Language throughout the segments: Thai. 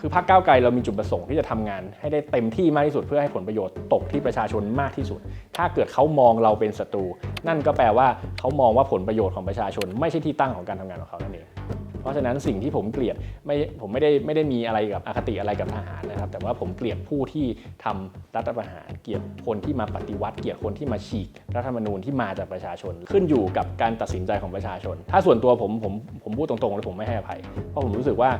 คือพรรคก้าวไกลเรามีจุดประสงค์ที่จะทำงานให้ได้เต็มที่มากที่สุดเพื่อให้ผลประโยชน์ตกที่ประชาชนมากที่สุด ถ้าเกิดเขามองเราเป็นศัตรู นั่นก็แปลว่าเขามองว่าผลประโยชน์ของประชาชน ไม่ใช่ที่ตั้งของการทำงานของเขานั่นเองเพราะฉะนั้นสิ่งที่ผมเกลียดไม่ผมไม่ได้ไม่ได้มีอะไรกับอคติอะไรกับทหารนะครับ แต่ว่าผมเกลียดผู้ที่ทำรัฐประหารเกลียดคนที่มาปฏิวัติเกลียดคนที่มาฉีกรัฐธรรมนูญที่มาจากประชาชน ขึ้นอยู่กับการตัดสินใจของประชาชน ถ้าส่วนตัวผมผมผมพูดตรงๆเลยผมไม่ให้อภัยเพราะผมรู้สึกว่า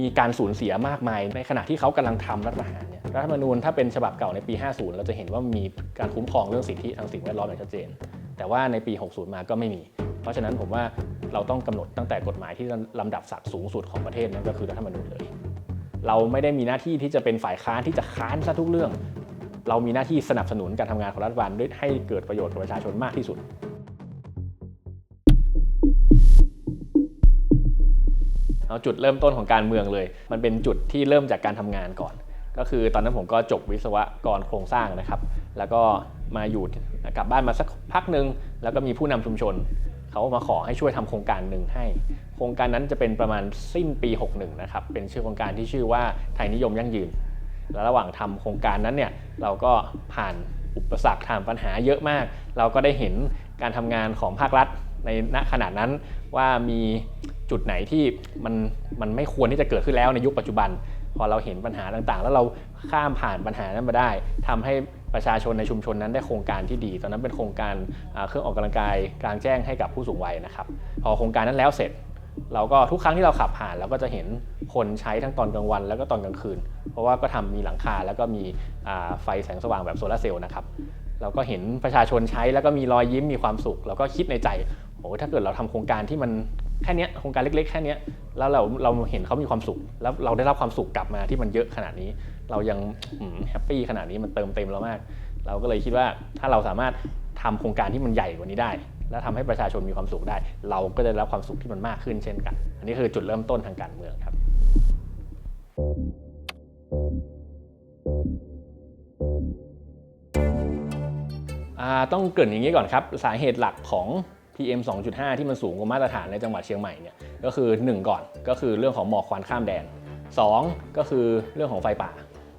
มีการสูญเสียมากมาย ในขณะที่เขากำลังทำรัฐประหารเนี่ยรัฐธรรมนูญถ้าเป็นฉบับเก่าในปี 50 เราจะเห็นว่ามีการคุ้มครองเรื่องสิทธิทางสิ่งแวดล้อมอย่างชัดเจน แต่ว่าในปี 60 มาก็ไม่มี เพราะฉะนั้นผมว่าเราต้องกำหนดตั้งแต่กฎหมายที่ลำดับศักดิ์สูงสุดของประเทศนั่นก็คือรัฐธรรมนูญเลย เราไม่ได้มีหน้าที่ที่จะเป็นฝ่ายค้านที่จะค้านซะทุกเรื่อง เรามีหน้าที่สนับสนุนการทำงานของรัฐบาลด้วยให้เกิดประโยชน์กับประชาชนมากที่สุด จุดเริ่มต้นของการเมืองเลย มันเป็นจุดที่เริ่มจากการทำงานก่อน ก็คือตอนนั้นผมก็จบวิศวกรโครงสร้างนะครับ แล้วก็มาอยู่กลับบ้านมาสักพักหนึ่งแล้วก็มีผู้นำชุมชนเขามาขอให้ช่วยทำโครงการหนึ่งให้ โครงการนั้นจะเป็นประมาณสิ้นปี 61 นะครับ เป็นชื่อโครงการที่ชื่อว่าไทยนิยมยั่งยืน แล้วระหว่างทำโครงการนั้นเนี่ยเราก็ผ่านอุปสรรคทางปัญหาเยอะมาก เราก็ได้เห็นการทำงานของภาครัฐในณขณะนั้น ว่ามีจุดไหนที่มันมันไม่ควรที่จะเกิดขึ้นแล้วในยุคปัจจุบัน พอเราเห็นปัญหาต่างๆ แล้วเราข้ามผ่านปัญหานั้นมาได้ทำให้ประชาชนในชุมชนนั้นได้โครงการที่ดี ตอนนั้นเป็นโครงการเครื่องออกกำลังกายกลางแจ้งให้กับผู้สูงวัยนะครับ พอโครงการนั้นแล้วเสร็จ เราก็ทุกครั้งที่เราขับผ่านเราก็จะเห็นคนใช้ทั้งตอนกลางวัน แล้วก็ตอนกลางคืน เพราะว่าก็ทำมีหลังคาแล้วก็มีไฟแสงสว่างแบบโซลาร์เซลล์นะครับเราก็เห็นประชาชนใช้แล้วก็มีรอยยิ้มมีความสุข เราก็คิดในใจ โอ้ถ้าเกิดเราทำโครงการที่มันแค่เนี้ยโครงการเล็กๆ แค่เนี้ยแล้วเราเราเห็นเขามีความสุข แล้วเราได้รับความสุขกลับมาที่มันเยอะขนาดนี้ เรายังแฮปปี้ขนาดนี้มันเติมเต็มเรามาก เราก็เลยคิดว่าถ้าเราสามารถทำโครงการที่มันใหญ่กว่านี้ได้ แล้วทำให้ประชาชนมีความสุขได้ เราก็จะได้รับความสุขที่มันมากขึ้นเช่นกัน อันนี้คือจุดเริ่มต้นทางการเมืองครับ ต้องเกริ่นอย่างนี้ก่อนครับ สาเหตุหลักของ PM 2.5 ที่มันสูงกว่ามาตรฐานในจังหวัดเชียงใหม่เนี่ยก็คือ 1 ก่อนก็คือเรื่องของหมอกควันข้ามแดน 2 ก็คือเรื่องของไฟป่า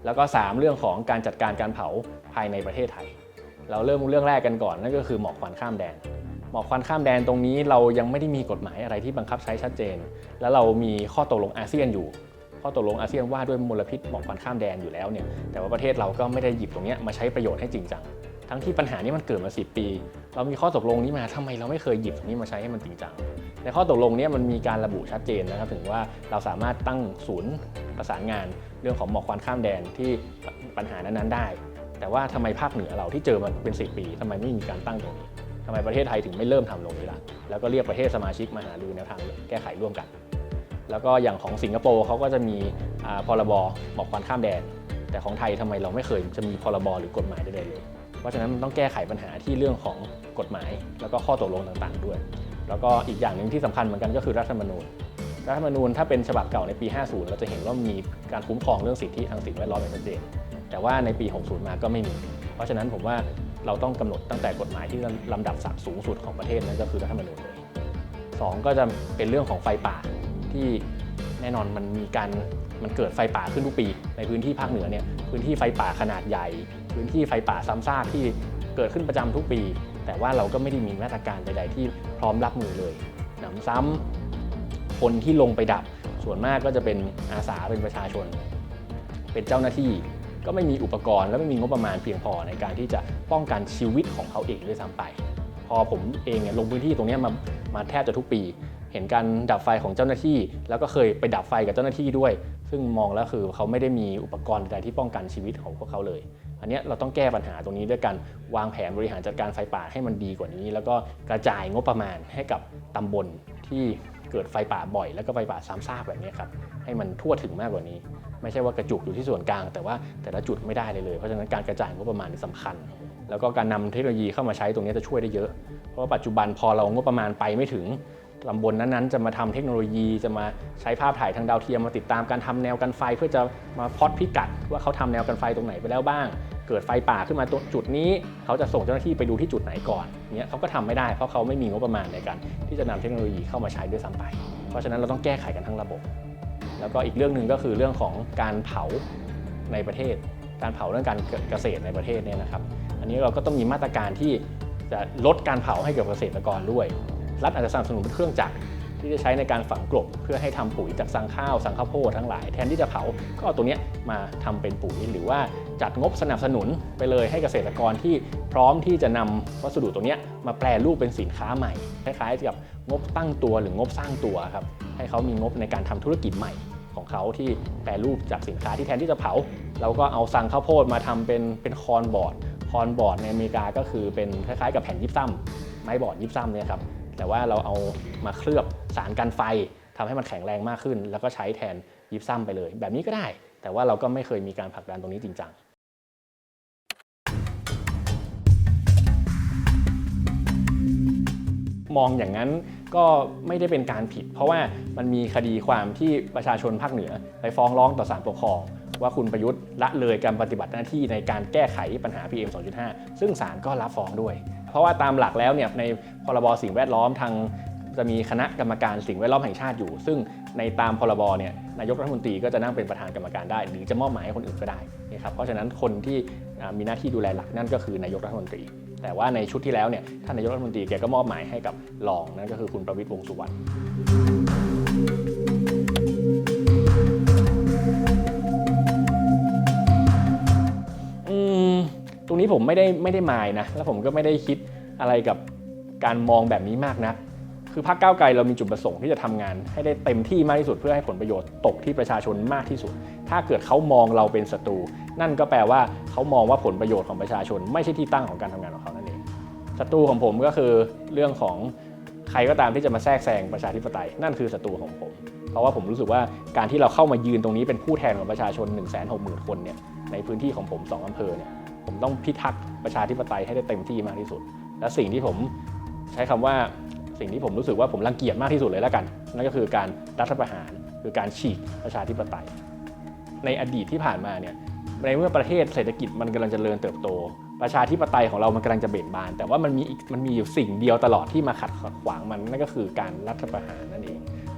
แล้วก็ 3 เรื่องของการจัดการการเผาภายในประเทศไทย เราเริ่มเรื่องแรกกันก่อนนั่นก็คือหมอกควันข้ามแดน หมอกควันข้ามแดนตรงนี้เรายังไม่ได้มีกฎหมายอะไรที่บังคับใช้ชัดเจน แล้วเรามีข้อตกลงอาเซียนอยู่ ข้อตกลงอาเซียนว่าด้วยมลพิษหมอกควันข้ามแดนอยู่แล้วเนี่ยแต่ว่าประเทศเราก็ไม่ได้หยิบตรงนี้มาใช้ประโยชน์ให้จริงจัง ทั้งที่ปัญหานี้มันเกิดมา 10 ปี เรามีข้อตกลงนี้มาทำไมเราไม่เคยหยิบนี้มาใช้ให้มันจริงจังในข้อตกลงนี้มันมีการระบุชัดเจนนะครับ ถึงว่าเราสามารถตั้งศูนย์ประสานงาน เรื่องของหมอกควันข้ามแดนที่ปัญหานั้นๆได้ แต่ว่าทำไมภาคเหนือเราที่เจอมันเป็น 10 ปีทำไมไม่มีการตั้งตรงนี้ทำไมประเทศไทยถึงไม่เริ่มทำตรงนี้ล่ะแล้วก็เรียกประเทศสมาชิกมาหาดูแนวทางแก้ไขร่วมกัน แล้วก็อย่างของสิงคโปร์เขาก็จะมีพรบหมอกควันข้ามแดนแต่ของไทยทำไมเราไม่เคยจะมีพรบหรือกฎหมายใดๆเลย เพราะฉะนั้นมันต้องแก้ไขปัญหาที่เรื่องของกฎหมาย แล้วก็ข้อตกลงต่างๆด้วย แล้วก็อีกอย่างหนึ่งที่สำคัญเหมือนกันก็คือรัฐธรรมนูญ รัฐธรรมนูญถ้าเป็นฉบับเก่าในปี 50 เราจะเห็นว่ามีการคุ้มครองเรื่องสิทธิทางสิ่งแวดล้อมอย่างชัดเจนแต่ว่าในปี 60 มาก็ไม่มี เพราะฉะนั้นผมว่าเราต้องกำหนดตั้งแต่กฎหมายที่ลำดับศักดิ์สูงสุดของประเทศนั่นก็คือรัฐธรรมนูญเลยสองก็จะเป็นเรื่องของไฟป่าที่แน่นอนมันมีการมันเกิดไฟป่าขึ้นทุกปี ในพื้นที่ภาคเหนือเนี่ยพื้นที่ไฟป่าขนาดใหญ่ พื้นที่ไฟป่าซ้ำซากที่เกิดขึ้นประจำทุกปี แต่ว่าเราก็ไม่ได้มีมาตรการใด ๆ ที่พร้อมรับมือเลยหนำซ้ำคนที่ลงไปดับ ส่วนมากก็จะเป็นอาสาเป็นประชาชน เป็นเจ้าหน้าที่ก็ไม่มีอุปกรณ์ และไม่มีงบประมาณเพียงพอในการที่จะป้องกันชีวิตของเขาเองด้วยซ้ำไป พอผมเองเนี่ยลงพื้นที่ตรงนี้มามาแทบจะทุกปี เห็นการดับไฟของเจ้าหน้าที่ แล้วก็เคยไปดับไฟกับเจ้าหน้าที่ด้วย ซึ่งมองแล้วคือเขาไม่ได้มีอุปกรณ์ใดที่ป้องกันชีวิตของพวกเขาเลย อันนี้เราต้องแก้ปัญหาตรงนี้ด้วยการวางแผนบริหารจัดการไฟป่าให้มันดีกว่านี้ แล้วก็กระจายงบประมาณให้กับตำบลที่เกิดไฟป่าบ่อย แล้วก็ไฟป่าซ้ำซากแบบนี้ครับให้มันทั่วถึงมากกว่านี้ ไม่ใช่ว่ากระจุกอยู่ที่ส่วนกลาง แต่ว่าแต่ละจุดไม่ได้เลยเลย เพราะฉะนั้นการกระจายงบประมาณนี่สำคัญ แล้วก็การนำเทคโนโลยีเข้ามาใช้ตรงนี้จะช่วยได้เยอะ เพราะว่าปัจจุบันพอเรางบประมาณไปไม่ถึง ตำบลนั้นๆ จะมาทำเทคโนโลยี จะมาใช้ภาพถ่ายทางดาวเทียมมาติดตามการทำแนวกันไฟ เพื่อจะมาพอตพิกัด ว่าเขาทำแนวกันไฟตรงไหนไปแล้วบ้าง เกิดไฟป่าขึ้นมาตรงจุดนี้ เขาจะส่งเจ้าหน้าที่ไปดูที่จุดไหนก่อนเนี้ยเขาก็ทำไม่ได้เพราะเขาไม่มีงบประมาณในการที่จะนำเทคโนโลยีเข้ามาใช้ด้วยซ้ำไป เพราะฉะนั้นเราต้องแก้ไขกันทั้งระบบ แล้วก็อีกเรื่องหนึ่งก็คือเรื่องของการเผาในประเทศ การเผาเรื่องการเกษตรในประเทศเนี่ยนะครับ อันนี้เราก็ต้องมีมาตรการที่จะลดการเผาให้กับเกษตรกรด้วย รัฐอาจจะสนับสนุนเครื่องจักรที่จะใช้ในการฝังกลบเพื่อให้ทำปุ๋ยจากสังข้าวสังข้าวโพดทั้งหลายแทนที่จะเผาก็เอาตัวนี้มาทำเป็นปุ๋ย หรือว่าจัดงบสนับสนุนไปเลยให้เกษตรกรที่พร้อมที่จะนำวัสดุตัวนี้มาแปลรูปเป็นสินค้าใหม่คล้ายๆกับงบตั้งตัวหรืองบสร้างตัวครับให้เขามีงบในการทำธุรกิจใหม่ของเขาที่แปรรูปจากสินค้าที่แทนที่จะเผา เราก็เอาสังข้าวโพดมาทำเป็นเป็นคอนบอร์ดคอนบอร์ดในอเมริกาก็คือเป็นคล้ายๆ กับแผ่นยิปซัมไม้บอร์ดยิปซัมเนี่ยครับ แต่ว่าเราเอามาเคลือบสารกันไฟทำให้มันแข็งแรงมากขึ้น แล้วก็ใช้แทนยิปซัมไปเลย แบบนี้ก็ได้ แต่ว่าเราก็ไม่เคยมีการผลักดันตรงนี้จริงจังมองอย่างนั้นก็ไม่ได้เป็นการผิด เพราะว่ามันมีคดีความที่ประชาชนภาคเหนือ ไปฟ้องร้องต่อศาลปกครอง ว่าคุณประยุทธ์ละเลยการปฏิบัติหน้าที่ในการแก้ไขปัญหา PM 2.5 ซึ่งศาลก็รับฟ้องด้วย เพราะว่าตามหลักแล้วเนี่ยในพรบสิ่งแวดล้อมทางจะมีคณะกรรมการสิ่งแวดล้อมแห่งชาติอยู่ ซึ่งในตามพรบเนี่ยนายกรัฐมนตรีก็จะนั่งเป็นประธานกรรมการได้ หรือจะมอบหมายให้คนอื่นก็ได้นะครับเพราะฉะนั้นคนที่มีหน้าที่ดูแลหลักนั่นก็คือนายกรัฐมนตรี แต่ว่าในชุดที่แล้วเนี่ยท่านนายกรัฐมนตรีแกก็มอบหมายให้กับรองนั่นก็คือคุณประวิตรวงสุวรรณ ผมไม่ได้ไม่ได้มายนะ แล้วผมก็ไม่ได้คิดอะไรกับการมองแบบนี้มากนะคือพรรคก้าวไกลเรามีจุดประสงค์ที่จะทำงานให้ได้เต็มที่มากที่สุดเพื่อให้ผลประโยชน์ตกที่ประชาชนมากที่สุด ถ้าเกิดเขามองเราเป็นศัตรู นั่นก็แปลว่าเขามองว่าผลประโยชน์ของประชาชน ไม่ใช่ที่ตั้งของการทำงานของเขานั่นเองศัตรูของผมก็คือเรื่องของใครก็ตามที่จะมาแทรกแซงประชาธิปไตย นั่นคือศัตรูของผม เพราะว่าผมรู้สึกว่าการที่เราเข้ามายืนตรงนี้เป็นผู้แทนของประชาชน 1 6 0 0 0 0 คนเนี่ยในพื้นที่ของผม 2อำเภอเนี่ย ผมต้องพิทักษ์ประชาธิปไตยให้ได้เต็มที่มากที่สุด และสิ่งที่ผมใช้คำว่าสิ่งที่ผมรู้สึกว่าผมรังเกียจมากที่สุดเลยแล้วกัน นั่นก็คือการรัฐประหารคือการฉีกประชาธิปไตย ในอดีตที่ผ่านมาเนี่ยในเมื่อประเทศเศรษฐกิจมันกำลังจะเจริญเติบโต ประชาธิปไตยของเรามันกำลังจะเบ่งบาน แต่ว่ามันมีมันมีอยู่สิ่งเดียวตลอดที่มาขัดขวางมันนั่นก็คือการรัฐประหารนั่นเอง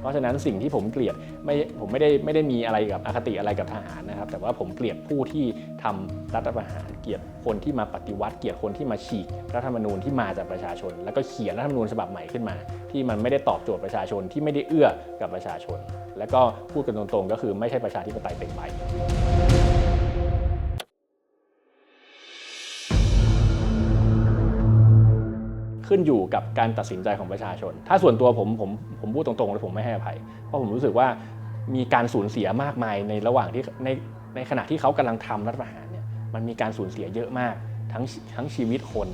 เพราะฉะนั้นสิ่งที่ผมเกลียดไม่ผมไม่ได้ไม่ได้มีอะไรกับอคติอะไรกับทหารนะครับ แต่ว่าผมเกลียดผู้ที่ทำรัฐประหารเกลียดคนที่มาปฏิวัติ เกลียดคนที่มาฉีกรัฐธรรมนูญที่มาจากประชาชน แล้วก็เขียนรัฐธรรมนูญฉบับใหม่ขึ้นมา ที่มันไม่ได้ตอบโจทย์ประชาชนที่ไม่ได้เอื้อกับประชาชน แล้วก็พูดกันตรงๆ ก็คือไม่ใช่ประชาธิปไตยเต็มใบ ขึ้นอยู่กับการตัดสินใจของประชาชน ถ้าส่วนตัวผมผมผมพูดตรงๆเลยผมไม่ให้อภัย เพราะผมรู้สึกว่ามีการสูญเสียมากมายในระหว่างที่ในในขณะที่เขากำลังทำรัฐประหารเนี่ยมันมีการสูญเสียเยอะมาก ทั้งทั้งชีวิตคน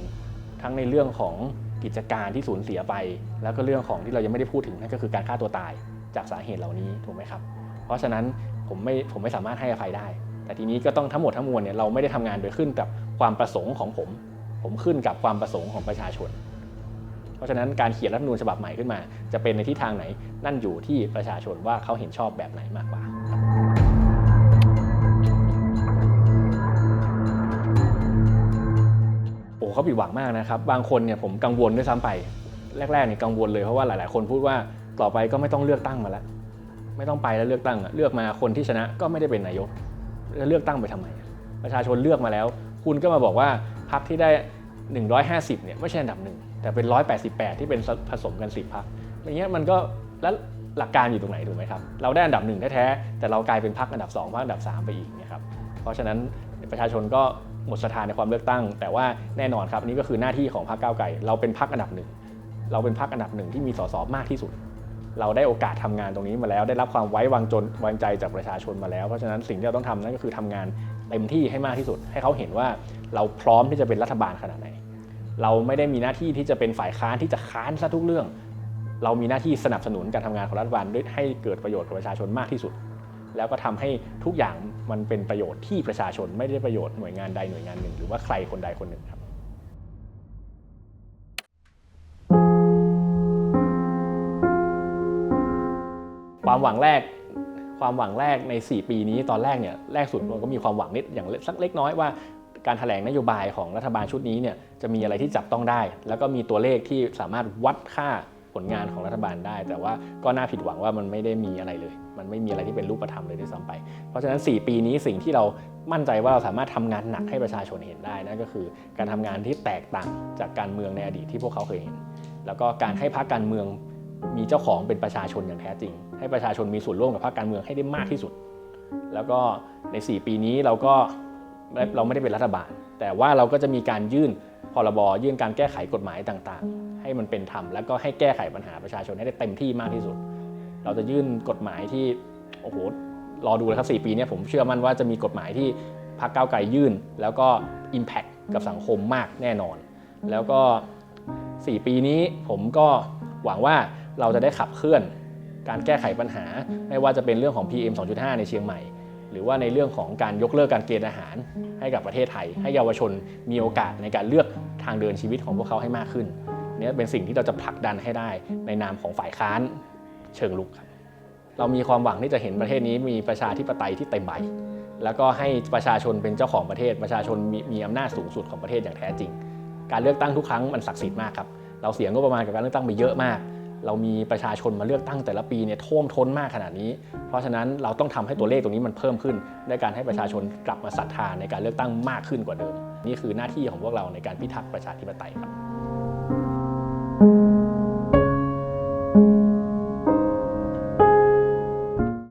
ทั้งในเรื่องของกิจการที่สูญเสียไป แล้วก็เรื่องของที่เรายังไม่ได้พูดถึงนั่นก็คือการฆ่าตัวตายจากสาเหตุเหล่านี้ถูกไหมครับ เพราะฉะนั้นผมไม่ผมไม่สามารถให้อภัยได้ แต่ทีนี้ก็ต้องทั้งหมดทั้งมวลเนี่ยเราไม่ได้ทำงานโดยขึ้นกับความประสงค์ของผม ผมขึ้นกับความประสงค์ของประชาชน เพราะฉะนั้นการเขียนรัฐธรรมนูญฉบับใหม่ขึ้นมา จะเป็นในทิศทางไหนนั่นอยู่ที่ประชาชนว่าเขาเห็นชอบแบบไหนมากกว่าโอ้เขาผิดหวังมากนะครับ บางคนเนี่ยผมกังวลด้วยซ้ำไปแรกๆเนี่ยกังวลเลยเพราะว่าหลาย ๆ คนพูดว่าต่อไปก็ไม่ต้องเลือกตั้งมาแล้ว ไม่ต้องไปแล้วเลือกตั้งเลือกมาคนที่ชนะก็ไม่ได้เป็นนายกแล้วเลือกตั้งไปทำไม ประชาชนเลือกมาแล้ว คุณก็มาบอกว่าพรรคที่ได้ 150เนี่ยไม่ใช่อันดับหนึ่ง แต่เป็น 188 ที่เป็นผสมกัน 10พรรคอย่างเงี้ยมันก็แล้วหลักการอยู่ตรงไหนถูกไหมครับ เราได้อันดับหนึ่งแท้ๆแต่เรากลายเป็นพรรคอันดับ2พรรคอันดับ 3 ไปอีกเนี่ยครับเพราะฉะนั้นประชาชนก็หมดศรัทธาในความเลือกตั้ง แต่ว่าแน่นอนครับนี่ก็คือหน้าที่ของพรรคก้าวไกลเราเป็นพรรคอันดับหนึ่งเราเป็นพรรคอันดับหนึ่งที่มีสสมากที่สุด เราได้โอกาสทำงานตรงนี้มาแล้ว ได้รับความไว้วางจนวางใจจากประชาชนมาแล้ว เพราะฉะนั้นสิ่งที่เราต้องทำนั่นก็คือทำงานเต็มที่ให้มากที่สุด ให้เขาเห็นว่าเราพร้อมที่จะเป็นรัฐบาลขนาดไหน เราไม่ได้มีหน้าที่ที่จะเป็นฝ่ายค้านที่จะค้านซะทุกเรื่อง เรามีหน้าที่สนับสนุนการทำงานของรัฐบาลด้วยให้เกิดประโยชน์กับประชาชนมากที่สุด แล้วก็ทำให้ทุกอย่างมันเป็นประโยชน์ที่ประชาชนไม่ได้ประโยชน์หน่วยงานใดหน่วยงานหนึ่ง หรือว่าใครคนใดคนหนึ่งครับความหวังแรกความหวังแรกใน 4 ปีนี้ตอนแรกเนี่ยแรกสุดมันก็มีความหวังนิดอย่างสักเล็กน้อยว่า การถแถลงนโยบายของรัฐบาลชุดนี้เนี่ยจะมีอะไรที่จับต้องได้ แล้วก็มีตัวเลขที่สามารถวัดค่าผลงานของรัฐบาลได้ แต่ว่าก็น่าผิดหวังว่ามันไม่ได้มีอะไรเลย มันไม่มีอะไรที่เป็นรูปธรรมเลยด้วยซ้ำไป เพราะฉะนั้น 4 ปีนี้สิ่งที่เรามั่นใจว่าเราสามารถทำงานหนักให้ประชาชนเห็นได้นั่นก็คือ การทำงานที่แตกต่างจากการเมืองในอดีตที่พวกเขาเคยเห็น แล้วก็การให้พรรคการเมืองมีเจ้าของเป็นประชาชนอย่างแท้จริง ให้ประชาชนมีส่วนร่วมกับพรรคการเมืองให้ได้มากที่สุด แล้วก็ใน 4 ปีนี้เราก็ เราไม่ได้เป็นรัฐบาล แต่ว่าเราก็จะมีการยื่นพรบยื่นการแก้ไขกฎหมายต่างๆ ให้มันเป็นธรรมแล้วก็ให้แก้ไขปัญหาประชาชนให้ได้เต็มที่มากที่สุด เราจะยื่นกฎหมายที่โอ้โหรอดูนะครับ4ปีเนี้ผมเชื่อมั่นว่าจะมีกฎหมายที่พรรคก้าวไกลยื่น แล้วก็ Impact กับสังคมมากแน่นอน แล้วก็ 4 ปีนี้ผมก็หวังว่าเราจะได้ขับเคลื่อนการแก้ไขปัญหา ไม่ว่าจะเป็นเรื่องของ PM 2.5 ในเชียงใหม่ หรือว่าในเรื่องของการยกเลิกการเกณฑ์อาหารให้กับประเทศไทย ให้เยาวชนมีโอกาสในการเลือกทางเดินชีวิตของพวกเขาให้มากขึ้นเนี่ยเป็นสิ่งที่เราจะผลักดันให้ได้ในนามของฝ่ายค้านเชิงลุกครับเรามีความหวังที่จะเห็นประเทศนี้มีประชาธิปไตยที่เต็มใบแล้วก็ให้ประชาชนเป็นเจ้าของประเทศ ประชาชนมีมีอำนาจสูงสุดของประเทศอย่างแท้จริง การเลือกตั้งทุกครั้งมันศักดิ์สิทธิ์มากครับเราเสียงบประมาณกับการเลือกตั้งไปเยอะมาก เรามีประชาชนมาเลือกตั้งแต่ละปีเนี่ยท่วมท้นมากขนาดนี้ เพราะฉะนั้นเราต้องทำให้ตัวเลขตรงนี้มันเพิ่มขึ้นด้วยการให้ประชาชนกลับมาศรัทธาในการเลือกตั้งมากขึ้นกว่าเดิม นี่คือหน้าที่ของพวกเราในการพิทักษ์ประชาธิปไตยครับ